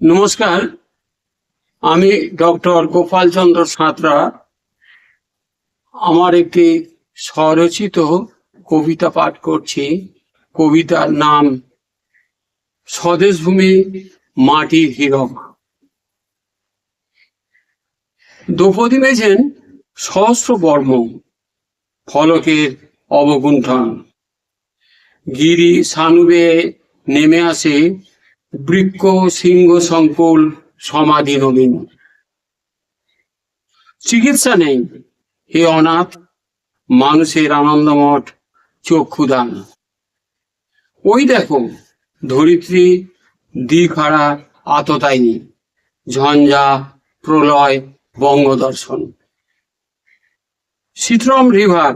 নমস্কার, আমি ডক্টর গোপাল চন্দ্র সাঁতরা। আমার একটি স্বরচিত কবিতা পাঠ করছি। কবিতার নাম, স্বদেশভূমি মাটির হীরক। দ্রৌপদী মেঝেন সহস্র বর্ম, ফলকের অবগুণ্ঠন। গিরি সানুবে নেমে আসে বৃক্ষ, সিংহ, সংকুল, সমাধি নবীন চিকিৎসা নেই। হে অনাথ, মানুষের আনন্দমঠ চক্ষুদান। ওই দেখো, ধরিত্রী দ্বিখাড়া আততায়ী ঝঞ্ঝা, প্রলয়, বঙ্গদর্শন। শীতরম রিভার,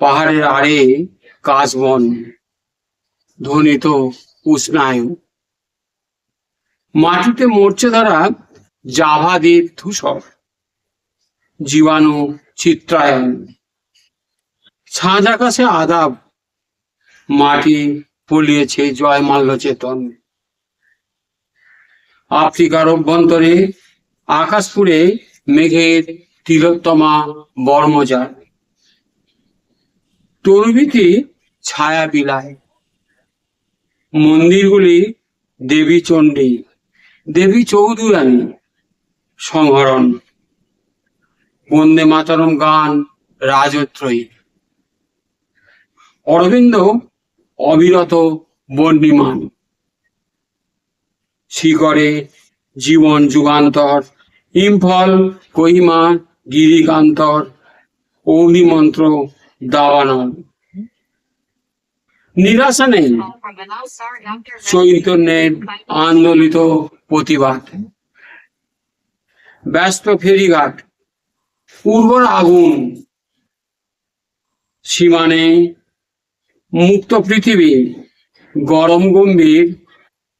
পাহাড়ের আড়ে কাশবন, ধ্বনিত উষ্ণায়ু। মাটিতে মরছে ধরা জাভা দ্বীপ ধূসর, জীবাণু চিত্রায়ন। ছাঁদ আকাশে আদাব, মাটি পলিয়েছে জয় মাল্য চেতন। আফ্রিকার অভ্যন্তরে আকাশপুরে মেঘের তিলোত্তমা বর্মজার তরুবীতি ছায়া বিলায়। মন্দিরগুলি দেবী চণ্ডী, দেবী চৌধুরানী সংহরণ, বন্দে মাতরম গান, রাজত্রয়ী। অরবিন্দ অবিরত বর্ণিমান শিকরে জীবন যুগান্তর, ইম্ফল কহিমা গিরিকান্তর, অগ্নিমন্ত্র দাবানল। নিরাশা নেই। চৈতন্যের আন্দোলিত প্রতিবাদ। ব্যস্ত ফেরিঘাট। উর্বর আগুন। সীমানে মুক্ত পৃথিবী। গরম গম্ভীর।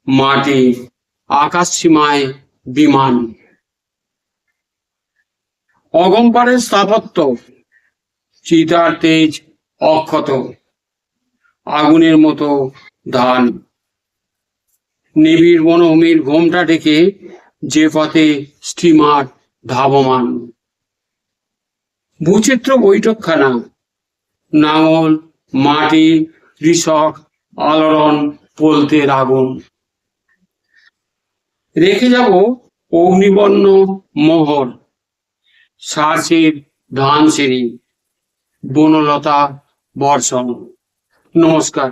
মাটি। আকাশ সীমায় বিমান। অগম্পারের স্থাপত্য। চিতার তেজ অক্ষত। আগুনের মতো ধান নিবিড় বনভূমির ঘোমটা ডেকে যে পথে স্টিমার ধাবমান। ভূচিত্র বৈঠকখানা, নাঙল, মাটি, কৃষক, আলোড়ন পলতে আগুন রেখে যাব অগ্নিবর্ণ মোহর, সার্সের ধান সিঁড়ি বনলতা বর্ষণ। নমস্কার